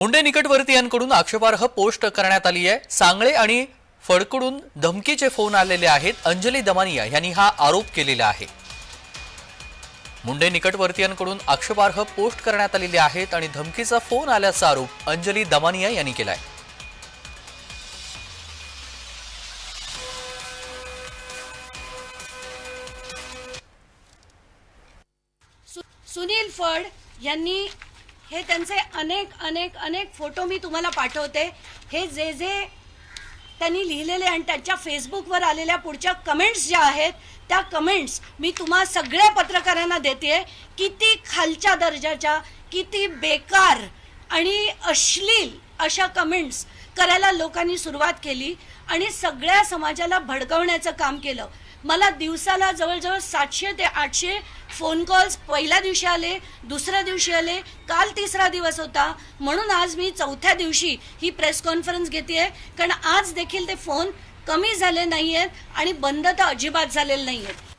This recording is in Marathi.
मुंडे निकटवर्तीयांकडून आक्षेपार्ह पोस्ट करण्यात आली आहे. सांगळे आणि फडकडून धमकीचे फोन आलेले आहेत. अंजली दमानिया यांनी हा आरोप केलेला आहे. मुंडे निकटवर्तीयांकडून आक्षेपार्ह पोस्ट करण्यात आलेले आहेत आणि धमकीचा फोन आल्याचा आरोप अंजली दमानिया यांनी केलाय. सुनील फड यांनी हे त्यांचे अनेक अनेक अनेक फोटो मी तुम्हाला पाठवते. हे जे जे त्यांनी लिहिलेले आणि त्यांच्या फेसबुकवर आलेल्या पुढच्या कमेंट्स ज्या आहेत त्या कमेंट्स मी तुम्हा सगळ्या पत्रकारांना देते किती खालच्या दर्जाच्या किती बेकार आणि अश्लील अशा कमेंट्स करायला लोकांनी सुरुवात केली आणि सगळ्या समाजाला भडकवण्याचं काम केलं. मला दिवसाला जवळजवळ सातशे ते आठशे फोन कॉल्स पहिल्या दिवशी आले दुसऱ्या दिवशी आले काल तिसरा दिवस होता. म्हणून आज मी चौथ्या दिवशी ही प्रेस कॉन्फरन्स घेते कारण आज देखील ते फोन कमी झाले नाही आहेत आणि बंद तर अजिबात झालेले नाही आहेत